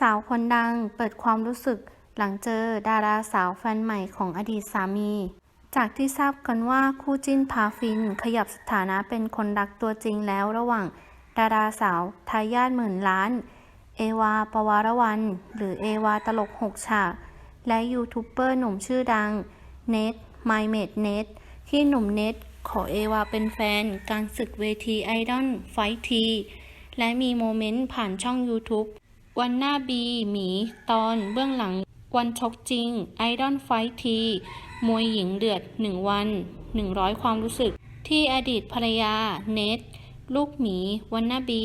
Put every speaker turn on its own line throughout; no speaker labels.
สาวคนดังเปิดความรู้สึกหลังเจอดาราสาวแฟนใหม่ของอดีตสามี จากที่ทราบกันว่าคู่จิ้นพาฟินขยับสถานะเป็นคนรักตัวจริงแล้วระหว่าง ดาราสาวทายาทหมื่นล้าน เอวา ปวารวัน หรือเอวาตลกหกฉาก และยูทูบเบอร์หนุ่มชื่อดังเนทไมเมดเนทที่หนุ่มเนทขอเอวาเป็นแฟน การศึกเวทีไอดอลไฟทีและมีโมเมนต์ผ่านช่อง YouTube วันหน้าบีหมี ตอนเบื้องหลังวันชกจริง ไอดอลไฟที มวยหญิงเดือด 1 วัน 100 ความรู้สึก ที่อดีตภรรยา เนทลูกหมี วันนาบี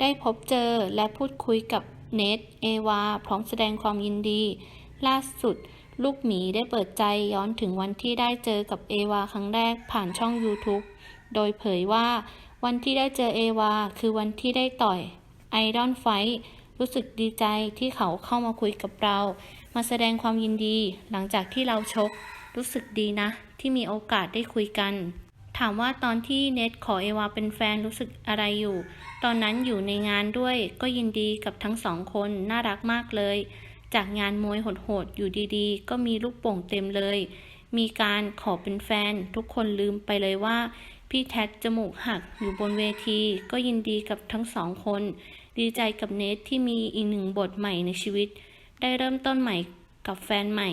ได้พบเจอและพูดคุยกับเนทเอวา พร้อมแสดงความยินดี ล่าสุด ลูกหมีได้เปิดใจย้อนถึงวันที่ได้เจอกับเอวาครั้งแรกผ่านช่อง YouTube โดยเผยว่า วันที่ได้เจอเอวา คือวันที่ได้ต่อยไอดอลไฟ รู้สึกดีใจที่เขาเข้ามาคุยกับเรา มาแสดงความยินดี หลังจากที่เราชก รู้สึกดีนะ ที่มีโอกาสได้คุยกัน ถามว่าตอนที่เนทขอเอวาเป็นแฟนรู้สึกอะไรอยู่ ตอนนั้นอยู่ในงานด้วย ก็ยินดีกับทั้งสองคนน่ารักมากเลย จากงานมวยโหดๆอยู่ดีๆ ก็มีลูกโป่งเต็มเลย มีการขอเป็นแฟน ทุกคนลืมไปเลยว่า พี่แท็กจมูกหักอยู่บนเวที ก็ยินดีกับทั้งสองคน ดีใจกับเนทที่มีอีกหนึ่งบทใหม่ในชีวิต ได้เริ่มต้นใหม่กับแฟนใหม่